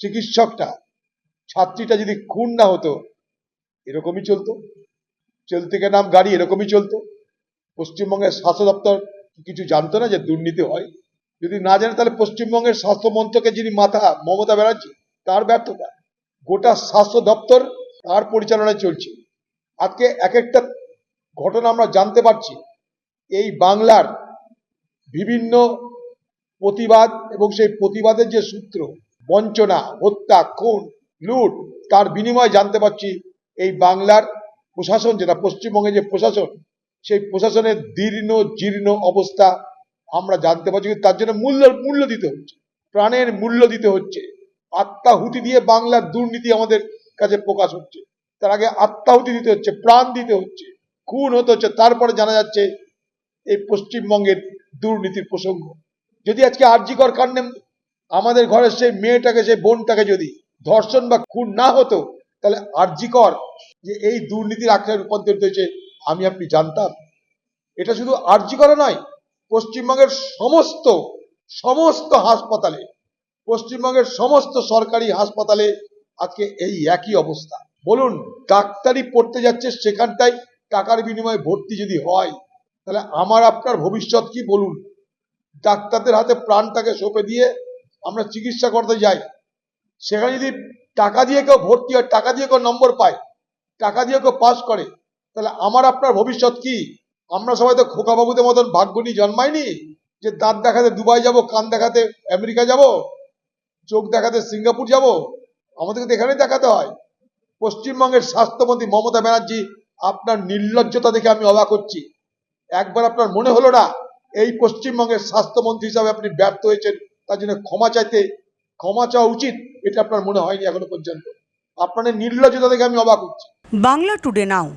চিকিৎসকটা, ছাত্রীটা যদি খুন না হতো, এরকমই চলতো। চলতে গে নাম গাড়ি, এরকমই চলতো। পশ্চিমবঙ্গের স্বাস্থ্য দপ্তর কিছু জানতো না যে দুর্নীতি হয়। যদি না জানে, তাহলে পশ্চিমবঙ্গের স্বাস্থ্য মন্ত্রকের যিনি মাথা, মমতা ব্যানার্জি, তার ব্যর্থতা। গোটা স্বাস্থ্য দপ্তর তার পরিচালনায় চলছে। আজকে এক একটা ঘটনা আমরা জানতে পারছি। এই বাংলার বিভিন্ন প্রতিবাদ এবং সেই প্রতিবাদের যে সূত্র বঞ্চনা, হত্যা, খুন, লুট, তার বিনিময়ে জানতে পারছি এই বাংলার প্রশাসন, যেটা পশ্চিমবঙ্গে যে প্রশাসন, সেই প্রশাসনের দীর্ণ, জীর্ণ অবস্থা আমরা জানতে পারছি কিন্তু তার জন্য মূল্য মূল্য দিতে হচ্ছে, প্রাণের মূল্য দিতে হচ্ছে। আত্মাহুতি দিয়ে বাংলার দুর্নীতি আমাদের কাছে প্রকাশ হচ্ছে। তার আগে আত্মাহুতি দিতে হচ্ছে, প্রাণ দিতে হচ্ছে, খুন হতে হচ্ছে, তারপরে জানা যাচ্ছে এই পশ্চিমবঙ্গের দুর্নীতির প্রসঙ্গ। যদি আজকে আরজিকর কাণ্ডে আমাদের ঘরের সেই মেয়েটাকে, সেই বোনটাকে যদি ধর্ষণ বা খুন না হতো, তাহলে আরজিকর যে এই দুর্নীতির আখ্যায় রূপান্তরিত হয়েছে, আমি আপনি জানতাম। এটা শুধু আরজিকরে নয়, পশ্চিমবঙ্গের সমস্ত সমস্ত হাসপাতালে, পশ্চিমবঙ্গের সমস্ত সরকারি হাসপাতালে আজকে এই একই অবস্থা। বলুন, ডাক্তারি পড়তে যাচ্ছে সেখানটায়, টাকার বিনিময়ে ভর্তি যদি হয়, তাহলে আমার আপনার ভবিষ্যৎ কি বলুন? ডাক্তারদের হাতে প্রাণটাকে সঁপে দিয়ে আমরা চিকিৎসা করতে যাই। সেখানে যদি টাকা দিয়ে কেউ ভর্তি হয়, টাকা দিয়ে কেউ নম্বর পায়, টাকা দিয়ে কেউ পাস করে, তাহলে আমার আপনার ভবিষ্যৎ কি? আমরা সবাই তো খোকাবাবুদের মতন ভাগ্য নিয়ে জন্মাইনি যে দাঁত দেখাতে দুবাই যাব, কান দেখাতে আমেরিকা যাব, চোখ দেখাতে সিঙ্গাপুর যাব। আমাদেরকে তো এখানেই দেখাতে হয়। পশ্চিমবঙ্গের স্বাস্থ্যমন্ত্রী মমতা ব্যানার্জি আপনার নির্লজ্জতা দেখে আমি অবাক হচ্ছি। একবার আপনার মনে হলো না, এই পশ্চিমবঙ্গের স্বাস্থ্যমন্ত্রী হিসাবে আপনি ব্যর্থ হয়েছেন তার জন্য ক্ষমা চাইতে, ক্ষমা চাওয়া উচিত এটা আপনার মনে হয়নি এখনও পর্যন্ত। আপনাদের নির্লজ্জতা দেখে আমি অবাক হচ্ছি। Bangla today now.